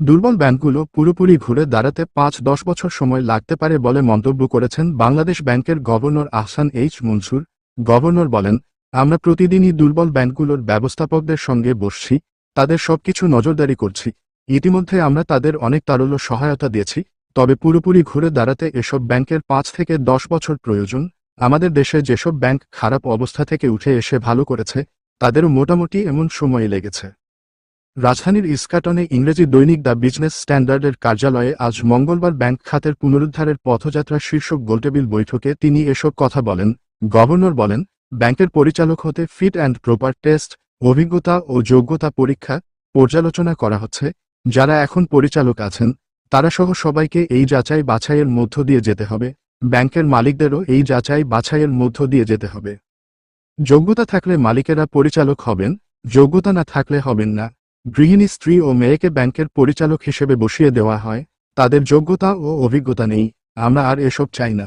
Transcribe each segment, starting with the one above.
দুর্বল ব্যাংকগুলো পুরোপুরি ঘুরে দাঁড়াতে পাঁচ দশ বছর সময় লাগতে পারে বলে মন্তব্য করেছেন বাংলাদেশ ব্যাংকের governor Ahsan H Mansur. Governor বলেন, আমরা প্রতিদিনই দুর্বল ব্যাংকগুলোর ব্যবস্থাপকদের সঙ্গে বসছি, তাদের সবকিছু নজরদারি করছি। ইতিমধ্যে আমরা তাদের অনেক তারল্য সহায়তা দিয়েছি, তবে পুরোপুরি ঘুরে দাঁড়াতে এসব ব্যাংকের পাঁচ থেকে দশ বছর প্রয়োজন। আমাদের দেশে যেসব ব্যাংক খারাপ অবস্থা থেকে উঠে এসে ভালো করেছে, তাদেরও মোটামুটি এমন সময় লেগেছে। রাজধানীর ইস্কাটনে ইংরেজি দৈনিক দ্য বিজনেস স্ট্যান্ডার্ডের কার্যালয়ে আজ মঙ্গলবার ব্যাংক খাতের পুনরুদ্ধারের পথযাত্রা শীর্ষক গোলটেবিল বৈঠকে তিনি এসব কথা বলেন। গভর্নর বলেন, ব্যাংকের পরিচালক হতে ফিট অ্যান্ড প্রপার টেস্ট, অভিজ্ঞতা ও যোগ্যতা পরীক্ষা, পর্যালোচনা করা হচ্ছে। যারা এখন পরিচালক আছেন, তারা সহ সবাইকে এই যাচাই বাছাইয়ের মধ্য দিয়ে যেতে হবে। ব্যাংকের মালিকদেরও এই যাচাই বাছাইয়ের মধ্য দিয়ে যেতে হবে। যোগ্যতা থাকলে মালিকেরা পরিচালক হবেন, যোগ্যতা না থাকলে হবেন না। গৃহিণী স্ত্রী ও মেয়েকে ব্যাংকের পরিচালক হিসেবে বসিয়ে দেওয়া হয়, তাদের যোগ্যতা ও অভিজ্ঞতা নেই, আমরা আর এসব চাই না।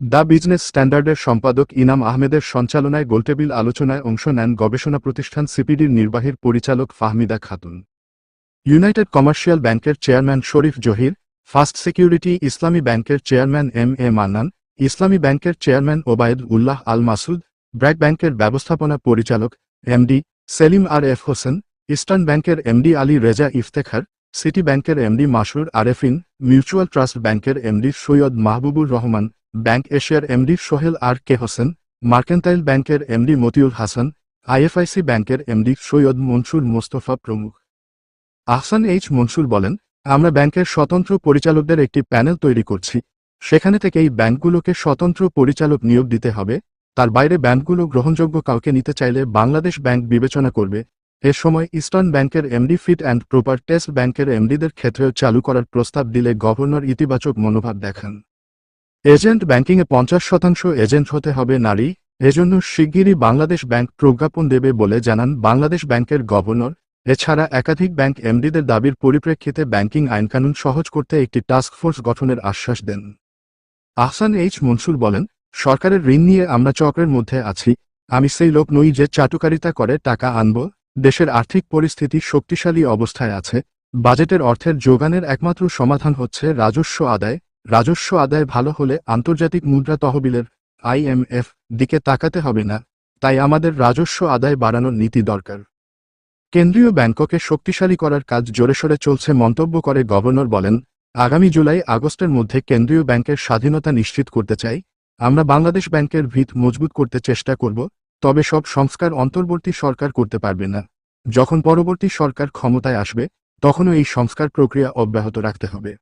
দ্য বিজনেস স্ট্যান্ডার্ডের সম্পাদক ইনাম আহমেদের সঞ্চালনায় গোলটেবিল আলোচনায় অংশ নেন গবেষণা প্রতিষ্ঠান সিপিডির নির্বাহীর পরিচালক ফাহমিদা খাতুন। ইউনাইটেড কমার্শিয়াল ব্যাংকের chairman Sharif Zahir, First Security Islami ব্যাংকের chairman M A Mannan, Islami ব্যাংকের চেয়ারম্যান ওবায়দ উল্লাহ আল মাসুদ, ব্র্যাক ব্যাংকের ব্যবস্থাপনা পরিচালক MD Selim R F Hossain Eastern ব্যাংকের এমডি আলী রেজা ইফতেখার, সিটি ব্যাংকের MD Masrur Arefin, Mutual Trust ব্যাংকের এমডি সৈয়দ মাহবুবুর রহমান, ব্যাংক এশিয়ার MD Sohail R K Hossain, Mercantile ব্যাংকের এমডি মতিউল হাসান, আইএফআইসি ব্যাংকের এমডি সৈয়দ মনসুর মোস্তফা প্রমুখ। আহসান এইচ মনসুর বলেন, আমরা ব্যাংকের স্বতন্ত্র পরিচালকদের একটি প্যানেল তৈরি করছি। সেখানে থেকেই ব্যাংকগুলোকে স্বতন্ত্র পরিচালক নিয়োগ দিতে হবে। তার বাইরে ব্যাংকগুলো গ্রহণযোগ্য কাউকে নিতে চাইলে বাংলাদেশ ব্যাংক বিবেচনা করবে। এ সময় ইস্টার্ন ব্যাংকের MD fit and proper test ব্যাংকের এমডিদের ক্ষেত্রেও চালু করার প্রস্তাব দিলে গভর্নর ইতিবাচক মনোভাব দেখান। এজেন্ট ব্যাংকিংয়ে পঞ্চাশ শতাংশ এজেন্ট হতে হবে নারী, এজন্য শিগগিরই বাংলাদেশ ব্যাংক প্রজ্ঞাপন দেবে বলে জানান বাংলাদেশ ব্যাংকের গভর্নর। এছাড়া একাধিক ব্যাংক এমডিদের দাবির পরিপ্রেক্ষিতে ব্যাংকিং আইনকানুন সহজ করতে একটি টাস্কফোর্স গঠনের আশ্বাস দেন। আহসান এইচ মনসুর বলেন, সরকারের ঋণ নিয়ে আমরা চক্রের মধ্যে আছি, আমি সেই লোক নই যে চাটুকারিতা করে টাকা আনব। দেশের আর্থিক পরিস্থিতি শক্তিশালী অবস্থায় আছে, বাজেটের অর্থের যোগানের একমাত্র সমাধান হচ্ছে রাজস্ব আদায়। রাজস্ব আদায় ভালো হলে আন্তর্জাতিক মুদ্রা তহবিলের আইএমএফ দিকে তাকাতে হবে না, তাই আমাদের রাজস্ব আদায় বাড়ানোর নীতি দরকার। কেন্দ্রীয় ব্যাংককে শক্তিশালী করার কাজ জোরেশোরে চলছে মন্তব্য করে গভর্নর বলেন, আগামী জুলাই আগস্টের মধ্যে কেন্দ্রীয় ব্যাংকের স্বাধীনতা নিশ্চিত করতে চাই, আমরা বাংলাদেশ ব্যাংকের ভিত মজবুত করতে চেষ্টা করব তবে সব সংস্কার অন্তর্বর্তী সরকার করতে পারবে না। যখন পরবর্তী সরকার ক্ষমতায় আসবে, তখনও এই সংস্কার প্রক্রিয়া অব্যাহত রাখতে হবে।